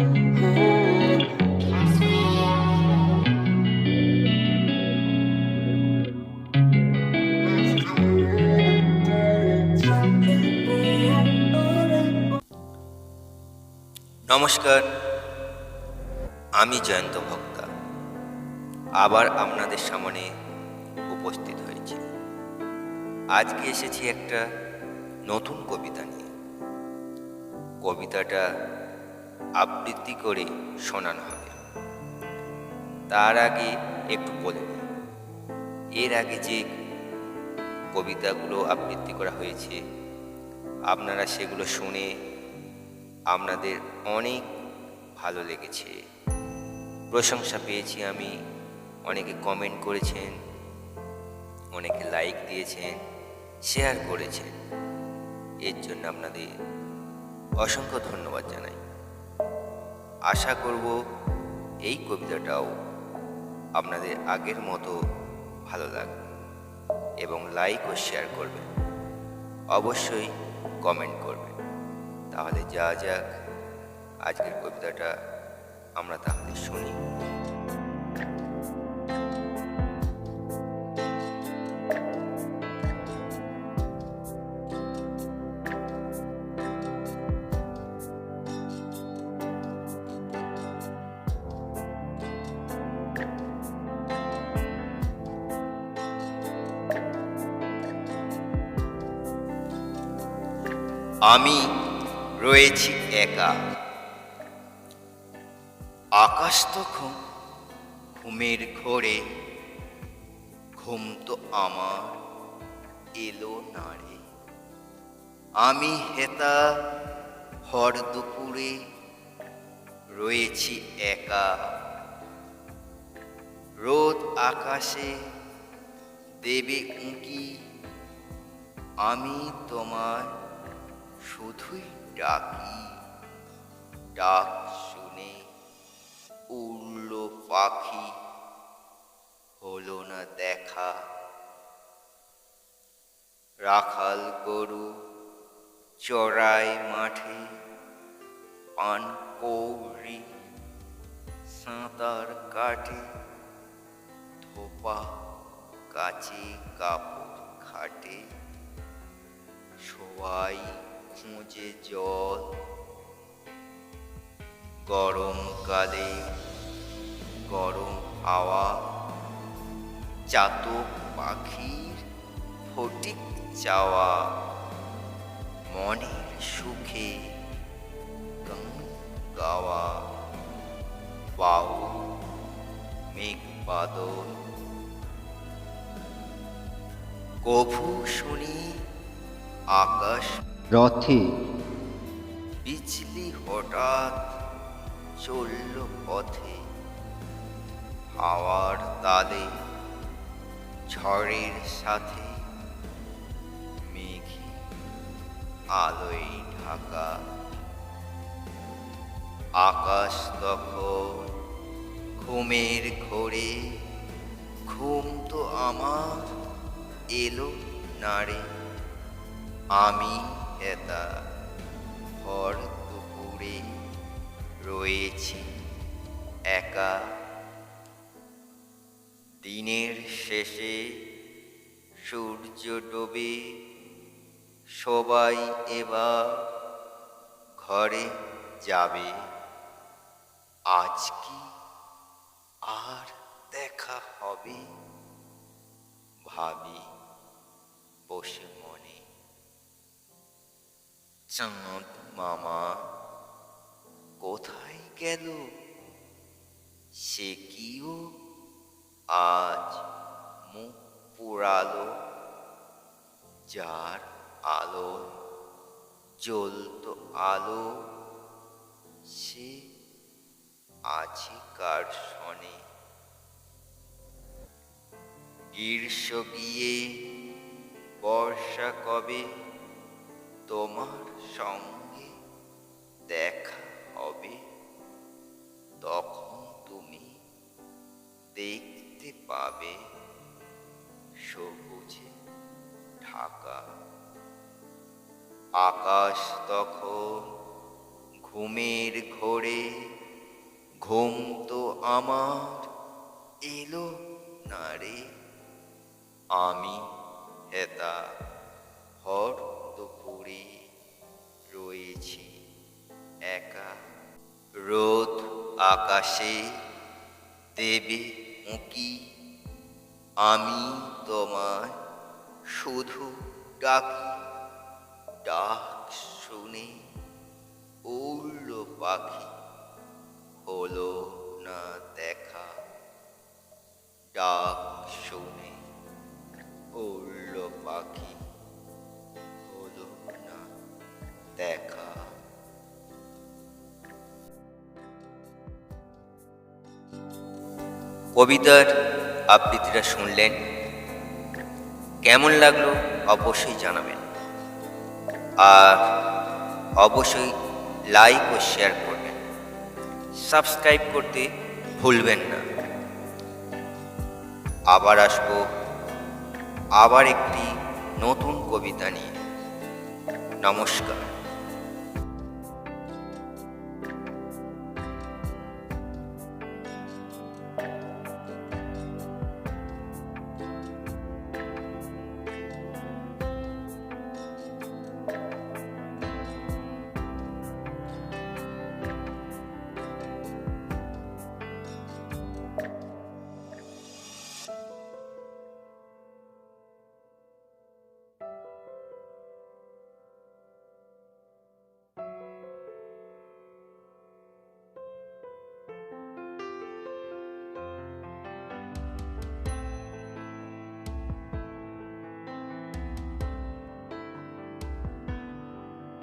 নমস্কার, আমি জয়ন্ত ভক্তা। আবার আপনাদের সামনে উপস্থিত হয়েছি। আজকে এসেছি একটা নতুন কবিতা নিয়ে। কবিতাটা আবৃত্তি করে শোনানো হবে। তার আগে একটু বলে এর আগে যে কবিতাগুলো আবৃত্তি করা হয়েছে, আপনারা সেগুলো শুনে আপনাদের অনেক ভালো লেগেছে। প্রশংসা পেয়েছি আমি। অনেকে কমেন্ট করেছেন, অনেকে লাইক দিয়েছেন শেয়ার করেছেন। এর জন্য আপনাদের অসংখ্য ধন্যবাদ জানাই। আশা করব এই কবিতাটাও আপনাদের আগের মতো ভালো লাগবে এবং লাইক ও শেয়ার করবেন। অবশ্যই কমেন্ট করবেন। তাহলে যা যাক, আজকের কবিতাটা আমরা তাহলে শুনি। আমি রয়েছি একা। আকাশ তখন ঘুমের ঘোরে, ঘুম তো আমার এলো না রে। আমি হেতা, ভর দুপুরে রয়েছি একা। রোদ আকাশে দেবে উঁকি, আমি তোমার শুধুই ডাকি, ডাক শুনে উড়ল পাখি হলো না দেখা। রাখাল গরু চড়াই মাঠে, পান কৌরি সাঁতার কাটে, ধোপা কাছে কাপড় খাটে সবাই খুঁজে জল গরমকালে গরম হাওয়া, চাতক পাখির ফটিক চাওয়া, মনের সুখে গান গাওয়া বাউ মেঘ বাদল। কভু শুনি আকাশ রথে। বিজলি হঠাৎ চলল পথে। হাওয়ার তালে ঝড়ের সাথে মেঘে আলোয় ঢাকা। আকাশ তখন ঘুমের ঘোরে, ঘুম তো আমার এলো নারে আমি হেতা ভর দুপুরে রয়েছি একা। দিনের শেষে সূর্য ডোবে সবাই এবার ঘরে যাবে। আজ কি আর দেখা হবে? ভাবি বসে চাঁদ মামা কোথায় গেল সে কিও আজ মুখ পোড়ালো যার আলো জ্বলতো আলো সে আছে কার শনে গ্রীষ্ম গিয়ে বর্ষা কবে তোমার সঙ্গে দেখা হবে। তখন তুমি দেখতে পাবে সবুজে ঢাকা। আকাশ তখন ঘুমের ঘোরে, ঘুম তো আমার এলো না রে। আমি হেতা আকাশে দেবে উঁকি। আমি তোমায় শুধু ডাকি, ডাক শুনে উড়ল পাখি হলো না দেখা। ডাক শুনে কবিতার আবৃত্তিটা শুনলেন। কেমন লাগল অবশ্যই জানাবেন। আর অবশ্যই লাইক ও শেয়ার করবেন। সাবস্ক্রাইব করতে ভুলবেন না। আবার আসব আবার একটি নতুন কবিতা নিয়ে। নমস্কার।